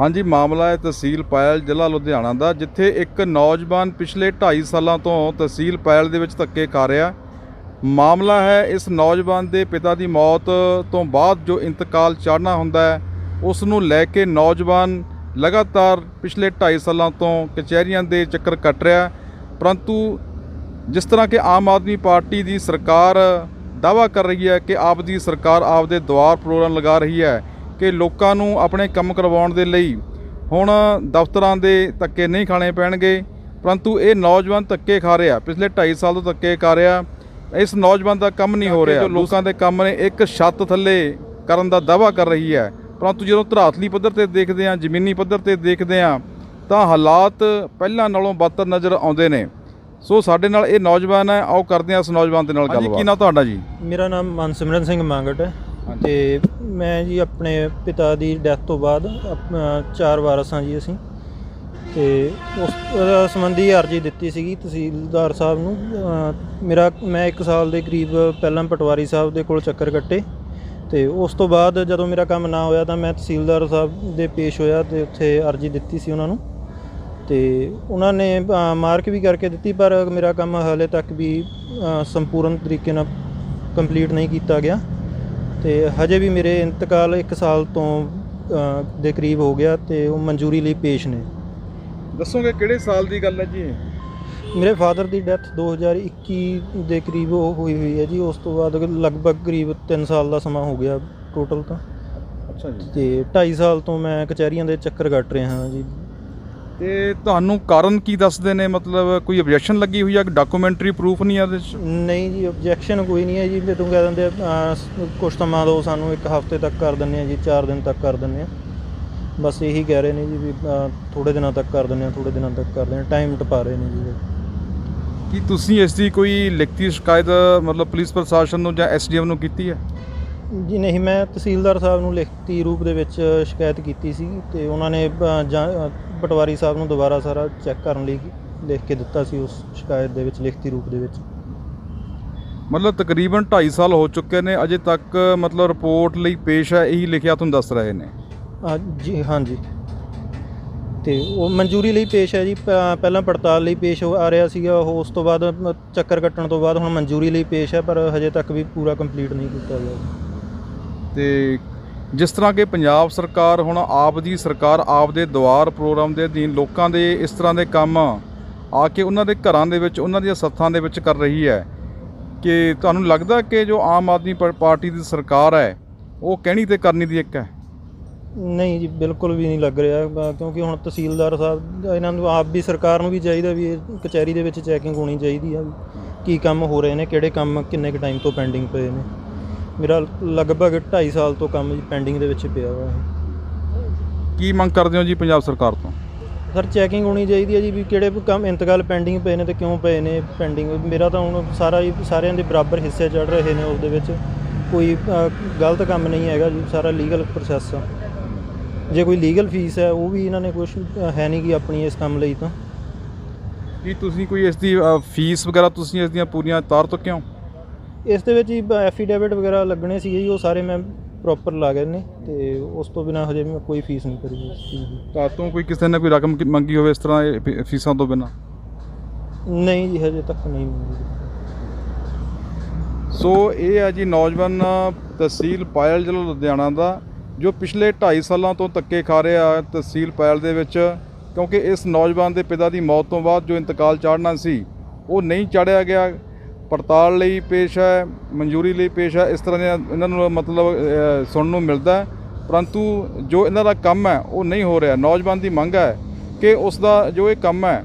ਹਾਂਜੀ, ਮਾਮਲਾ ਹੈ ਤਹਿਸੀਲ ਪਾਇਲ ਜ਼ਿਲ੍ਹਾ ਲੁਧਿਆਣਾ ਦਾ, ਜਿੱਥੇ ਇੱਕ ਨੌਜਵਾਨ ਪਿਛਲੇ 2.5 ਸਾਲਾਂ ਤੋਂ ਤਹਿਸੀਲ ਪਾਇਲ ਦੇ ਵਿੱਚ ਧੱਕੇ ਖਾ ਰਿਹਾ। ਮਾਮਲਾ ਹੈ, ਇਸ ਨੌਜਵਾਨ ਦੇ ਪਿਤਾ ਦੀ ਮੌਤ ਤੋਂ ਬਾਅਦ ਜੋ ਇੰਤਕਾਲ ਚਾੜਨਾ ਹੁੰਦਾ ਹੈ, ਉਸ ਨੂੰ ਲੈ ਕੇ ਨੌਜਵਾਨ ਲਗਾਤਾਰ ਪਿਛਲੇ 2.5 ਸਾਲਾਂ ਤੋਂ ਕਚਹਿਰੀਆਂ ਦੇ ਚੱਕਰ ਕੱਟ ਰਿਹਾ ਪਰੰਤੂ ਜਿਸ ਤਰ੍ਹਾਂ ਕਿ ਆਮ ਆਦਮੀ ਪਾਰਟੀ ਦੀ ਸਰਕਾਰ ਦਾਵਾ ਕਰ ਰਹੀ ਹੈ ਕਿ ਆਪ ਦੀ ਸਰਕਾਰ ਆਪਦੇ ਦੁਆਰ ਪ੍ਰੋਗਰਾਮ ਲਗਾ ਰਹੀ ਹੈ ਕਿ ਲੋਕਾਂ ਨੂੰ ਆਪਣੇ ਕੰਮ ਕਰਵਾਉਣ ਦੇ ਲਈ ਹੁਣ ਦਫ਼ਤਰਾਂ ਦੇ ਧੱਕੇ ਨਹੀਂ ਖਾਣੇ ਪੈਣਗੇ ਪਰੰਤੂ ਇਹ ਨੌਜਵਾਨ ਧੱਕੇ ਖਾ ਰਿਹਾ। ਪਿਛਲੇ 2.5 ਸਾਲ ਤੋਂ ਧੱਕੇ ਖਾ ਰਿਹਾ। ਇਸ ਨੌਜਵਾਨ ਦਾ ਕੰਮ ਨਹੀਂ ਹੋ ਰਿਹਾ। ਲੋਕਾਂ ਦੇ ਕੰਮ ਨੇ ਇੱਕ ਛੱਤ ਥੱਲੇ ਕਰਨ ਦਾ ਦਾਵਾ ਕਰ ਰਹੀ ਹੈ। ਪਰੰਤੂ ਜਦੋਂ ਧਰਾਤਲੀ ਪੱਧਰ ਤੇ ਦੇਖਦੇ ਹਾਂ ਜ਼ਮੀਨੀ ਪੱਧਰ ਤੇ ਦੇਖਦੇ ਹਾਂ ਤਾਂ ਹਾਲਾਤ ਪਹਿਲਾਂ ਨਾਲੋਂ ਬਦਤਰ ਨਜ਼ਰ ਆਉਂਦੇ ਨੇ। ਸੋ ਸਾਡੇ ਨਾਲ ਇਹ ਨੌਜਵਾਨ ਹੈ। ਆਓ ਕਰਦੇ ਹਾਂ ਇਸ ਨੌਜਵਾਨ ਦੇ ਨਾਲ ਗੱਲਬਾਤ ਕੀ ਨਾਮ ਤੁਹਾਡਾ ਜੀ? ਮੇਰਾ ਨਾਮ ਮਨਸਿਮਰਨ ਸਿੰਘ ਮੰਗਟ ਹੈ। ਤੇ ਮੈਂ ਜੀ ਆਪਣੇ ਪਿਤਾ ਦੀ ਡੈਥ ਤੋਂ ਬਾਅਦ ਆਪਣਾ ਚਾਰ ਵਾਰਸ ਹਾਂ ਜੀ ਅਸੀਂ। ਤੇ ਉਸ ਉਹਦਾ ਸੰਬੰਧੀ ਅਰਜੀ ਦਿੱਤੀ ਸੀਗੀ ਤਹਿਸੀਲਦਾਰ ਸਾਹਿਬ ਨੂੰ। ਅ, ਮੇਰਾ ਮੈਂ 1 ਸਾਲ ਦੇ ਕਰੀਬ ਪਹਿਲਾਂ ਪਟਵਾਰੀ ਸਾਹਿਬ ਦੇ ਕੋਲ ਚੱਕਰ ਕੱਟੇ। ਤੇ ਉਸ ਤੋਂ ਬਾਅਦ ਜਦੋਂ ਮੇਰਾ ਕੰਮ ਨਾ ਹੋਇਆ ਤਾਂ ਮੈਂ ਤਹਿਸੀਲਦਾਰ ਸਾਹਿਬ ਦੇ ਪੇਸ਼ ਹੋਇਆ ਤੇ ਉੱਥੇ ਅਰਜੀ ਦਿੱਤੀ ਸੀ ਉਹਨਾਂ ਨੂੰ। ਤੇ ਉਹਨਾਂ ਨੇ ਅ, ਮਾਰਕ ਵੀ ਕਰਕੇ ਦਿੱਤੀ ਪਰ ਮੇਰਾ ਕੰਮ ਹਾਲੇ ਤੱਕ ਵੀ ਅ, ਸੰਪੂਰਨ ਤਰੀਕੇ ਨਾਲ ਕੰਪਲੀਟ ਨਹੀਂ ਕੀਤਾ ਗਿਆ। ਤੇ ਹਜੇ ਵੀ ਮੇਰੇ ਇੰਤਕਾਲ 1 ਸਾਲ ਤੋਂ ਦੇ ਕਰੀਬ ਹੋ ਗਿਆ ਤੇ ਉਹ ਮਨਜ਼ੂਰੀ ਲਈ ਪੇਸ਼ ਨੇ। ਦੱਸੋਗੇ ਕਿਹੜੇ ਸਾਲ ਦੀ ਗੱਲ ਹੈ ਜੀ ਮੇਰੇ ਫਾਦਰ ਦੀ ਡੈਥ 2021 ਦੇ ਕਰੀਬ ਹੋਈ ਹੋਈ ਹੈ ਜੀ। ਉਸ ਤੋਂ ਬਾਅਦ ਲਗਭਗ ਕਰੀਬ 3 ਸਾਲ ਦਾ ਸਮਾਂ ਹੋ ਗਿਆ ਟੋਟਲ ਤਾਂ। ਅੱਛਾ ਜੀ। ਤੇ 2.5 ਸਾਲ ਤੋਂ ਮੈਂ ਕਚਹਿਰੀਆਂ ਦੇ ਚੱਕਰ ਕੱਟ ਰਿਹਾ ਹਾਂ ਜੀ। ਤੇ ਤੁਹਾਨੂੰ ਕਾਰਨ ਕੀ ਦੱਸਦੇ ਨੇ? ਮਤਲਬ ਕੋਈ ਆਬਜੈਕਸ਼ਨ ਲੱਗੀ ਹੋਈ ਹੈ ਕਿ ਡਾਕੂਮੈਂਟਰੀ ਪ੍ਰੂਫ ਨਹੀਂ ਆ ਇਹਦੇ 'ਚ? ਨਹੀਂ ਜੀ ਆਬਜੈਕਸ਼ਨ ਕੋਈ ਨਹੀਂ ਹੈ ਜੀ। ਜਦੋਂ ਕਹਿ ਦਿੰਦੇ ਆ, ਕੁਛ ਸਮਾਂ ਦਿਓ ਸਾਨੂੰ ਇੱਕ ਹਫ਼ਤੇ ਤੱਕ ਕਰ ਦਿੰਦੇ ਆ ਜੀ 4 ਦਿਨ ਤੱਕ ਕਰ ਦਿੰਦੇ ਆ ਬਸ ਇਹੀ ਕਹਿ ਰਹੇ ਨੇ ਜੀ ਵੀ ਥੋੜੇ ਦਿਨਾਂ ਤੱਕ ਕਰ ਦਿੰਦੇ ਆ ਥੋੜੇ ਦਿਨਾਂ ਤੱਕ ਕਰ ਦਿੰਦੇ ਆ ਟਾਈਮ ਟਪਾ ਰਹੇ ਨੇ ਜੀ ਕੀ ਤੁਸੀਂ ਇਸ ਦੀ ਕੋਈ ਲਿਖਤੀ ਸ਼ਿਕਾਇਤ ਮਤਲਬ ਪੁਲਿਸ ਪ੍ਰਸ਼ਾਸਨ ਨੂੰ ਜਾਂ ਐਸਡੀਐਮ ਨੂੰ ਕੀਤੀ ਹੈ? ਜੀ ਨਹੀਂ ਮੈਂ ਤਹਿਸੀਲਦਾਰ ਸਾਹਿਬ ਨੂੰ ਲਿਖਤੀ ਰੂਪ ਦੇ ਵਿੱਚ ਸ਼ਿਕਾਇਤ ਕੀਤੀ ਸੀ ਤੇ ਉਹਨਾਂ ਨੇ ਜਾਂ- ਪਟਵਾਰੀ ਸਾਹਿਬ ਨੂੰ ਦੁਬਾਰਾ ਸਾਰਾ ਚੈੱਕ ਕਰਨ ਲਈ ਲਿਖ ਕੇ ਦਿੱਤਾ ਸੀ ਉਸ ਸ਼ਿਕਾਇਤ ਦੇ ਵਿੱਚ ਲਿਖਤੀ ਰੂਪ ਦੇ ਵਿੱਚ। ਮਤਲਬ ਤਕਰੀਬਨ 2.5 ਸਾਲ ਹੋ ਚੁੱਕੇ ਨੇ ਅਜੇ ਤੱਕ ਮਤਲਬ ਰਿਪੋਰਟ ਲਈ ਪੇਸ਼ ਹੈ ਇਹੀ ਲਿਖਿਆ ਤੁਹਾਨੂੰ ਦੱਸ ਰਹੇ ਨੇ? ਹਾਂ ਜੀ ਹਾਂਜੀ। ਤੇ ਉਹ ਮਨਜ਼ੂਰੀ ਲਈ ਪੇਸ਼ ਹੈ ਜੀ ਪ- ਪਹਿਲਾਂ ਪੜਤਾਲ ਲਈ ਪੇਸ਼ ਹੋ- ਆ ਰਿਹਾ ਸੀਗਾ ਉਹ ਉਸ ਤੋਂ ਬਾਅਦ ਮ- ਚੱਕਰ ਕੱਟਣ ਤੋਂ ਬਾਅਦ ਹੁਣ ਮਨਜ਼ੂਰੀ ਲਈ ਪੇਸ਼ ਹੈ ਪਰ ਹਜੇ ਤੱਕ ਵੀ ਪੂਰਾ ਕੰਪਲੀਟ ਨਹੀਂ ਕੀਤਾ ਗਿਆ। ਤੇ ਜਿਸ ਤਰ੍ਹਾਂ ਕਿ ਪੰਜਾਬ ਸਰਕਾਰ ਹੁਣ ਆਪ ਦੀ ਸਰਕਾਰ ਆਪ ਦੇ ਦੁਆਰ ਪ੍ਰੋਗਰਾਮ ਦੇ ਅਧੀਨ ਲੋਕਾਂ ਦੇ ਇਸ ਤਰ੍ਹਾਂ ਦੇ ਕੰਮ ਆ ਕੇ ਉਹਨਾਂ ਦੇ ਘਰਾਂ ਦੇ ਵਿੱਚ, ਉਹਨਾਂ ਦੀਆਂ ਸੱਥਾਂ ਦੇ ਵਿੱਚ ਕਰ ਰਹੀ ਹੈ ਕਿ ਤੁਹਾਨੂੰ ਲੱਗਦਾ ਕਿ ਜੋ ਆਮ ਆਦਮੀ ਪ- ਪਾਰਟੀ ਦੀ ਸਰਕਾਰ ਹੈ, ਉਹ ਕਹਿਣੀ ਤੇ ਕਰਨੀ ਦੀ ਇੱਕ ਹੈ? ਨਹੀਂ ਜੀ, ਬਿਲਕੁਲ ਵੀ ਨਹੀਂ ਲੱਗ ਰਿਹਾ ਕਿਉਂਕਿ ਹੁਣ ਤਹਿਸੀਲਦਾਰ ਸਾਹਿਬ, ਇਹਨਾਂ ਨੂੰ ਆਪ ਵੀ ਸਰਕਾਰ ਨੂੰ ਵੀ ਚਾਹੀਦਾ ਵੀ ਇਹ ਕਚਹਿਰੀ ਦੇ ਵਿੱਚ ਚੈਕਿੰਗ ਹੋਣੀ ਚਾਹੀਦੀ ਆ ਵੀ ਕੀ ਕੰਮ ਹੋ ਰਹੇ ਨੇ, ਕਿਹੜੇ ਕੰਮ ਕਿੰਨੇ ਕੁ ਟਾਈਮ ਤੋਂ ਪੈਂਡਿੰਗ ਪਏ ਨੇ। ਮੇਰਾ ਲਗਭਗ 2.5 ਸਾਲ ਤੋਂ ਕੰਮ ਜੀ ਪੈਂਡਿੰਗ ਦੇ ਵਿੱਚ ਪਿਆ ਵਾ ਇਹ ਕੀ ਮੰਗ ਕਰਦੇ ਹੋ ਜੀ ਪੰਜਾਬ ਸਰਕਾਰ ਤੋਂ? ਸਰ ਚੈਕਿੰਗ ਹੋਣੀ ਚਾਹੀਦੀ ਹੈ ਜੀ ਵੀ ਕਿਹੜੇ ਕੰਮ ਇੰਤਕਾਲ ਪੈਂਡਿੰਗ ਪਏ ਨੇ ਤੇ ਕਿਉਂ ਪਏ ਨੇ ਪੈਂਡਿੰਗ ਮੇਰਾ ਤਾਂ ਹੁਣ ਸਾਰਾ ਹੀ ਸਾਰਿਆਂ ਦੇ ਬਰਾਬਰ ਹਿੱਸੇ ਚੜ ਰਹੇ ਨੇ ਉਸ ਦੇ ਵਿੱਚ। ਕੋਈ ਅ, ਗਲਤ ਕੰਮ ਨਹੀਂ ਹੈਗਾ ਜੀ ਸਾਰਾ ਲੀਗਲ ਪ੍ਰੋਸੈਸ ਆ। ਜੇ ਕੋਈ ਲੀਗਲ ਫੀਸ ਹੈ ਉਹ ਵੀ ਇਹਨਾਂ ਨੇ ਕੁਝ ਹੈ ਨਹੀਂ ਕਿ ਆਪਣੀ ਇਸ ਕੰਮ ਲਈ ਤਾਂ। ਕੀ ਤੁਸੀਂ ਕੋਈ ਇਸ ਦੀ ਅ, ਫੀਸ ਵਗੈਰਾ ਤੁਸੀਂ ਇਸ ਦੀਆਂ ਪੂਰੀਆਂ ਤਾਰ ਤੋਂ ਕਿਉਂ ਇਸ ਦੇ ਵਿੱਚ ਹੀ ਐਫੀਡੇਵਿਟ ਵਗੈਰਾ ਲੱਗਣੇ ਸੀਗੇ ਜੀ ਉਹ ਸਾਰੇ ਮੈਂ ਪ੍ਰੋਪਰ ਲਾ ਗਏ ਨੇ ਤੇ ਉਸ ਤੋਂ ਬਿਨਾ ਹਜੇ ਮੈਂ ਕੋਈ ਫੀਸ ਨਹੀਂ ਭਰੀ ਇਸ ਚੀਜ਼ ਦੀ। ਤਾਂ ਤੋਂ ਕੋਈ ਕਿਸੇ ਨੇ ਕੋਈ ਰਕਮ ਕੀ- ਮੰਗੀ ਹੋਵੇ ਇਸ ਤਰ੍ਹਾਂ ਇਹ ਫੀ- ਫੀਸਾਂ ਤੋਂ ਬਿਨਾਂ? ਨਹੀਂ ਜੀ ਹਜੇ ਤੱਕ ਨਹੀਂ ਮਿਲੀ। ਸੋ ਇਹ ਹੈ ਜੀ ਨੌਜਵਾਨ ਤਹਿਸੀਲ ਪਾਇਲ ਜ਼ਿਲ੍ਹਾ ਲੁਧਿਆਣਾ ਦਾ ਜੋ ਪਿਛਲੇ 2.5 ਸਾਲਾਂ ਤੋਂ ਧੱਕੇ ਖਾ ਰਿਹਾ ਹੈ ਤਹਿਸੀਲ ਪਾਇਲ ਦੇ ਵਿੱਚ ਕਿਉਂਕਿ ਇਸ ਨੌਜਵਾਨ ਦੇ ਪਿਤਾ ਦੀ ਮੌਤ ਤੋਂ ਬਾਅਦ ਜੋ ਇੰਤਕਾਲ ਚਾੜਨਾ ਸੀ ਉਹ ਨਹੀਂ ਚਾੜਿਆ ਗਿਆ। ਪੜਤਾਲ ਲਈ ਪੇਸ਼ ਹੈ, ਮਨਜ਼ੂਰੀ ਲਈ ਪੇਸ਼ ਹੈ, ਇਸ ਤਰ੍ਹਾਂ ਦੀਆਂ ਇਹਨਾਂ ਨੂੰ ਮਤਲਬ ਸੁਣਨ ਨੂੰ ਮਿਲਦਾ ਪਰੰਤੂ ਜੋ ਇਹਨਾਂ ਦਾ ਕੰਮ ਹੈ, ਉਹ ਨਹੀਂ ਹੋ ਰਿਹਾ। ਨੌਜਵਾਨ ਦੀ ਮੰਗ ਹੈ ਕਿ ਉਸ ਦਾ ਜੋ ਇਹ ਕੰਮ ਹੈ,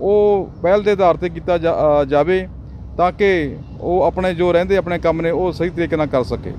ਉਹ ਪਹਿਲ ਦੇ ਆਧਾਰ ਤੇ ਕੀਤਾ ਜਾ- ਜਾਵੇ ਤਾਂ ਕਿ ਉਹ ਆਪਣੇ ਜੋ ਰਹਿੰਦੇ ਆਪਣੇ ਕੰਮ ਨੇ, ਉਹ ਸਹੀ ਤਰੀਕੇ ਨਾਲ ਕਰ ਸਕੇ।